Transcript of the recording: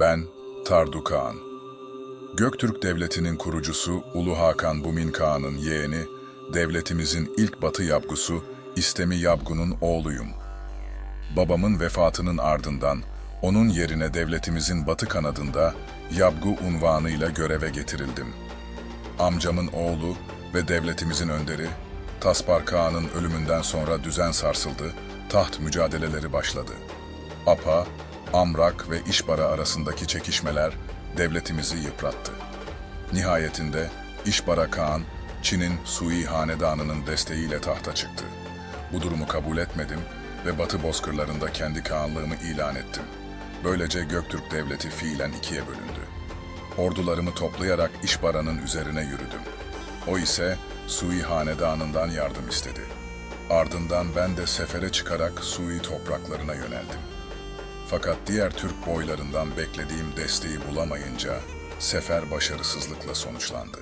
Ben Tardu Kağan. Göktürk Devleti'nin kurucusu Ulu Hakan Bumin Kağan'ın yeğeni, devletimizin ilk batı yapgusu İstemi Yabgu'nun oğluyum. Babamın vefatının ardından onun yerine devletimizin batı kanadında Yabgu unvanıyla göreve getirildim. Amcamın oğlu ve devletimizin önderi Taspar Kağan'ın ölümünden sonra düzen sarsıldı, taht mücadeleleri başladı. Apa, Amrak ve İşbara arasındaki çekişmeler devletimizi yıprattı. Nihayetinde İşbara Kağan, Çin'in Sui Hanedanı'nın desteğiyle tahta çıktı. Bu durumu kabul etmedim ve Batı bozkırlarında kendi kağanlığımı ilan ettim. Böylece Göktürk Devleti fiilen ikiye bölündü. Ordularımı toplayarak İşbara'nın üzerine yürüdüm. O ise Sui Hanedanı'ndan yardım istedi. Ardından ben de sefere çıkarak Sui topraklarına yöneldim. Fakat diğer Türk boylarından beklediğim desteği bulamayınca sefer başarısızlıkla sonuçlandı.